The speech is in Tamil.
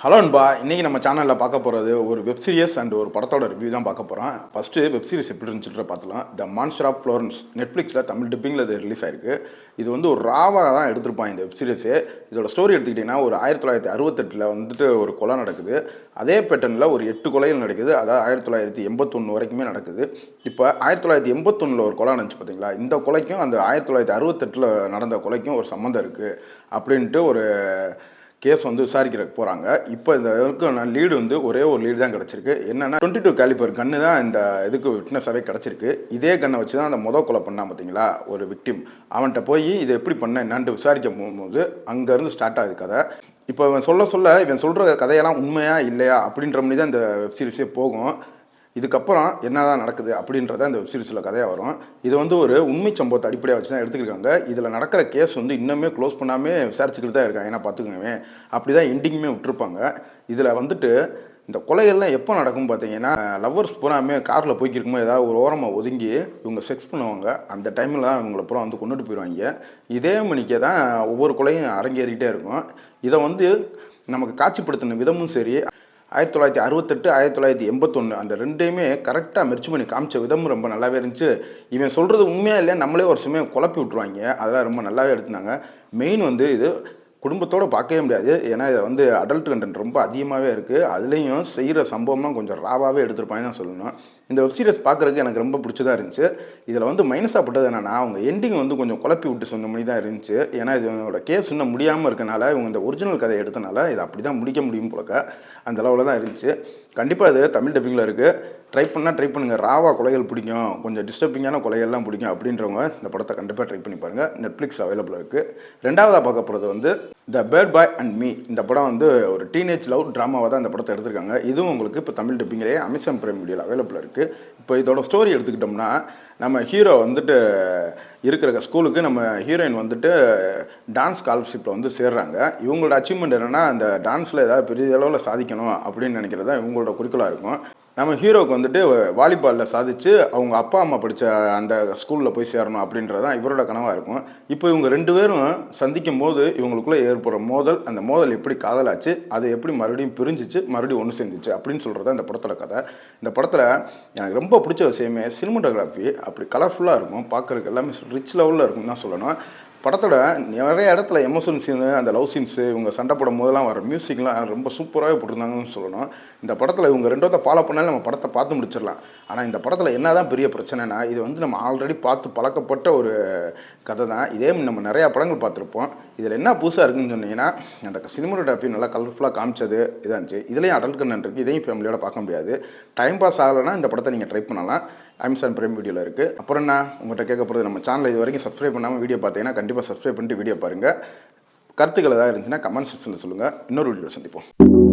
ஹலோ அன்பா இன்றைக்கி நம்ம சேனலில் பார்க்க போகிறது ஒரு வெப் சீரிஸ் அண்ட் ஒரு படத்தோட ரிவ்யூ தான் பார்க்க போகிறோம் ஃபஸ்ட்டு வெப் சீரிஸ் எப்படி இருந்துச்சுன்ற பார்த்துலாம் த மான்ஸ்டர் ஆஃப் ஃப்ளோரன்ஸ் நெட்ஃப்ளிக்ஸில் தமிழ் டிப்பிங்கில் இது ரிலீஸ் ஆயிருக்கு. இது வந்து ஒரு ராவாக தான் எடுத்திருப்பான் இந்த வெப் சீரிஸே இதோட ஸ்டோரி எடுத்துக்கிட்டிங்கன்னா ஒரு ஆயிரத்தி தொள்ளாயிரத்தி அறுபத்தெட்டில் வந்துட்டு ஒரு கொலை நடக்குது. அதே பேட்டர்னில் ஒரு எட்டு கொலைகள் நடக்குது. அதாவது ஆயிரத்தி தொள்ளாயிரத்தி எண்பத்தொன்று வரைக்குமே நடக்குது. இப்போ ஆயிரத்தி தொள்ளாயிரத்தி எண்பத்தொன்னில் ஒரு கொலை நடந்துச்சு பார்த்தீங்களா இந்த கொலைக்கும் அந்த ஆயிரத்தி தொள்ளாயிரத்தி அறுபத்தெட்டில் நடந்த கொலைக்கும் ஒரு சம்மந்தம் இருக்குது அப்படின்ட்டு ஒரு கேஸ் வந்து விசாரிக்கிறதுக்கு போகிறாங்க இப்போ இந்த வரைக்கும் லீடு வந்து ஒரே ஒரு லீடு தான் கிடச்சிருக்கு. என்னென்னா டுவெண்ட்டி டூ கேலிபர் கன்று தான் இந்த இதுக்கு விட்னஸாகவே கிடச்சிருக்கு. இதே கன்னை வச்சு தான் அந்த முத கொலை பண்ணான் பார்த்தீங்களா ஒரு விக்டிம் அவன்கிட்ட போய் இதை எப்படி பண்ண என்னான்ட்டு விசாரிக்க போகும்போது அங்கேருந்து ஸ்டார்ட் ஆகுது கதை. இப்போ இவன் சொல்ல சொல்ல இவன் சொல்கிற கதையெல்லாம் உண்மையா இல்லையா அப்படின்ற மாதிரி தான் இந்த வெப் சீரிஸே போகும். இதுக்கப்புறம் என்னதான் நடக்குது அப்படின்றத இந்த வெப்சீரிஸில் கதையாக வரும். இது வந்து ஒரு உண்மை சம்பவத்தை அடிப்படையாக வச்சு தான் எடுத்துக்கிருக்காங்க. இதில் நடக்கிற கேஸ் வந்து இன்னுமே க்ளோஸ் பண்ணாமல் விசாரிச்சுக்கிட்டு தான் இருக்காங்க. ஏன்னா பார்த்துக்கோங்க அப்படி தான் எண்டிங்குமே விட்டுருப்பாங்க. இதில் வந்துட்டு இந்த கொலைகள்லாம் எப்போ நடக்கும் பார்த்தீங்கன்னா லவ்வர்ஸ் பூராமே காரில் போய்க்கிருக்கும்போது ஏதாவது ஒரு ஓரமாக ஒதுங்கி இவங்க செக்ஸ் பண்ணுவாங்க. அந்த டைமில் தான் இவங்களை பூரா வந்து கொண்டுட்டு போயிடுவாங்க இதே மணிக்கே தான் ஒவ்வொரு கொலையும் அரங்கேறிக்கிட்டே இருக்கும். இதை வந்து நமக்கு காட்சிப்படுத்தின விதமும் சரி ஆயிரத்தி தொள்ளாயிரத்தி அறுபத்தெட்டு ஆயிரத்தி தொள்ளாயிரத்தி எண்பத்தொன்று அந்த ரெண்டையுமே கரெக்டாக மெர்ச்சி பண்ணி காமிச்ச விதமும் ரொம்ப நல்லாவே இருந்துச்சு. இவன் சொல்கிறது உண்மையாக இல்லையா நம்மளே ஒரு சுமையை குழப்பி விட்ருவாங்க அதெல்லாம் ரொம்ப நல்லாவே எடுத்துனாங்க. மெயின் வந்து இது குடும்பத்தோடு பார்க்கவே முடியாது. ஏன்னா இதை வந்து அடல்ட் கண்டென்ட் ரொம்ப அதிகமாகவே இருக்குது அதுலேயும் செய்கிற சம்பவம்லாம் கொஞ்சம் ராவாகவே எடுத்திருப்பாங்க தான் சொல்லணும். இந்த வெப் சீரிஸ் பார்க்குறதுக்கு எனக்கு ரொம்ப பிடிச்சதா இருந்துச்சு. இதில் வந்து மைனஸாக பட்டது என்னென்னா அவங்க எண்டிங் வந்து கொஞ்சம் குழப்பி விட்டு சொன்ன மாதிரி தான் இருந்துச்சு. ஏன்னா இதோட கேஸ் இன்னும் முடியாமல் இருக்கனால இவங்க இந்த ஒரிஜினல் கதையை எடுத்தனால இதை அப்படி தான் முடிக்க முடியும் போலக்க அந்த அளவில் தான் இருந்துச்சு. கண்டிப்பாக இது தமிழ் டப்பிங்கில் இருக்குது ட்ரை பண்ணால் ட்ரை பண்ணுங்கள் ராவா கொலைகள் பிடிக்கும். கொஞ்சம் டிஸ்டர்பிங்கான கொலைகள்லாம் பிடிக்கும் அப்படின்றவங்க இந்த படத்தை கண்டிப்பாக ட்ரை பண்ணி பாருங்கள் நெட்ஃப்ளிக்ஸ் அவைலபிள் இருக்குது ரெண்டாவதாக பார்க்க போகிறது வந்து the bird boy and me இந்த படம் வந்து ஒரு டீனேஜ் லவ் ட்ராமாவாக தான் இந்த படத்தை எடுத்திருக்காங்க. இதுவும் உங்களுக்கு இப்போ தமிழ் டப்பிங்கிலேயே அமேசான் பிரைம் வீடியோவில் அவைலபிள் இருக்குது இப்போ இதோட ஸ்டோரி எடுத்துக்கிட்டோம்னா நம்ம ஹீரோ வந்துட்டு இருக்கிற ஸ்கூலுக்கு நம்ம ஹீரோயின் வந்துட்டு டான்ஸ் ஸ்காலர்ஷிப்பில் வந்து சேர்றாங்க. இவங்களோட அச்சீவ்மெண்ட் என்னென்னா அந்த டான்ஸில் ஏதாவது பெரிய அளவில் சாதிக்கணும் அப்படின்னு நினைக்கிறது தான் இவங்களோட குறிக்கோளாக இருக்கும். நம்ம ஹீரோவுக்கு வந்துட்டு வாலிபாலில் சாதிச்சு அவங்க அப்பா அம்மா படித்த அந்த ஸ்கூலில் போய் சேரணும் அப்படின்றது தான் இவரோட கனவாக இருக்கும். இப்போ இவங்க ரெண்டு பேரும் சந்திக்கும் போது இவங்களுக்குள்ளே ஏற்படுற மோதல் அந்த மோதல் எப்படி காதலாச்சு அதை எப்படி மறுபடியும் பிரிஞ்சிச்சு மறுபடியும் ஒன்று செஞ்சிச்சு அப்படின்னு சொல்கிறது இந்த படத்தோட கதை. இந்த படத்தில் எனக்கு ரொம்ப பிடிச்ச விஷயமே சினிமோட்டோகிராஃபி அப்படி கலர்ஃபுல்லாக இருக்கும் பார்க்குறதுக்கு எல்லாமே ரிச் லெவலில் இருக்கும் தான் சொல்லணும். படத்தோட நிறைய இடத்துல எமோஷன் சீனு அந்த லவ் சீன்ஸு இவங்க சண்டை போடும் போதெல்லாம் வர மியூசிக்லாம் ரொம்ப சூப்பராகவே போட்டிருந்தாங்கன்னு சொல்லணும். இந்த படத்தில் இவங்க ரெண்டோத்தை ஃபாலோ பண்ணாலும் நம்ம படத்தை பார்த்து முடிச்சிடலாம். ஆனால் இந்த படத்தில் என்ன தான் பெரிய பிரச்சனைனா இது வந்து நம்ம ஆல்ரெடி பார்த்து பழக்கப்பட்ட ஒரு கதை தான் இதே நம்ம நிறையா படங்கள் பார்த்துருப்போம். இதில் என்ன புதுசாக இருக்குன்னு சொன்னீங்கன்னா அந்த சினிமோட்டோகிராஃபி நல்லா கலர்ஃபுல்லாக காமிச்சது இதாக இருந்துச்சு இதுலேயும் அடல்ட் கண்ணன் இருக்குது இதையும் ஃபேமிலியோட பார்க்க முடியாது. டைம் பாஸ் ஆகலைன்னா இந்த படத்தை நீங்கள் ட்ரை பண்ணலாம். அமேசான் பிரைம் வீடியோவில் இருக்குது அப்புறம் என்ன? உங்கள்கிட்ட கேட்க போகிறது நம்ம சேனல் இது வரைக்கும் சப்ஸ்கிரைப் பண்ணாமல் வீடியோ பார்த்தீங்கன்னா கண்டிப்பாக சப்ஸ்கிரைப் பண்ணிட்டு வீடியோ பாருங்கள் கருத்துக்கள் ஏதாவது இருந்துச்சுன்னா கமெண்ட் செக்ஷனில் சொல்லுங்கள் இன்னொரு வீடியோ சந்திப்போம்.